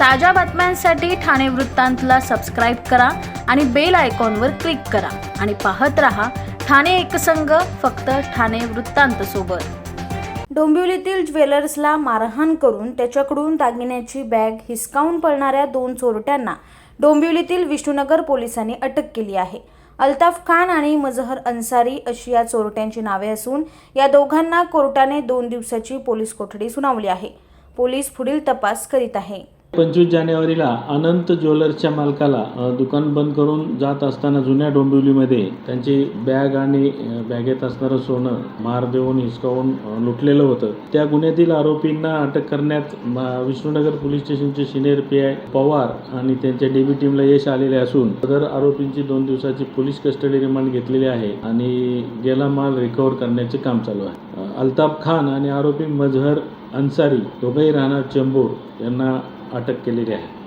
ताज्या बातम्यांसाठी ठाणे वृत्तांतला सबस्क्राईब करा आणि बेल आयकॉनवर क्लिक करा. आणि पाहत रहा ठाणे एकसंघ फक्त ठाणे वृत्तांत सोबत. डोंबिवलीतील ज्वेलर्सला मारहाण करून त्याच्याकडून दागिन्याची बॅग हिसकावून पळणाऱ्या दोन चोरट्यांना डोंबिवलीतील विष्णुनगर पोलिसांनी अटक केली आहे. अल्ताफ खान आणि मजहर अन्सारी अशी या चोरट्यांची नावे असून या दोघांना कोर्टाने दोन दिवसाची पोलीस कोठडी सुनावली आहे. पोलीस पुढील तपास करीत आहे. पंचवीस जानेवारीला अनंत ज्वेलर्सच्या मालकाला दुकान बंद करून जात असताना जुन्या डोंबिवलीमध्ये त्यांची बॅग आणि बॅगेत असणारं सोनं मार देऊन हिसकावून लुटलेलं होतं. त्या गुन्ह्यातील आरोपींना अटक करण्यात विष्णुनगर पोलीस स्टेशनचे सिनियर पी. आय. पवार आणि त्यांच्या डीबी टीमला यश आलेले असून सदर आरोपींची दोन दिवसाची पोलीस कस्टडी रिमांड घेतलेली आहे आणि गेला माल रिकव्हर करण्याचे काम चालू आहे. अल्ताफ खान आणि आरोपी मजहर अन्सारी दोघेही राहणार चेंबूर. यांना अटक केलेली आहे.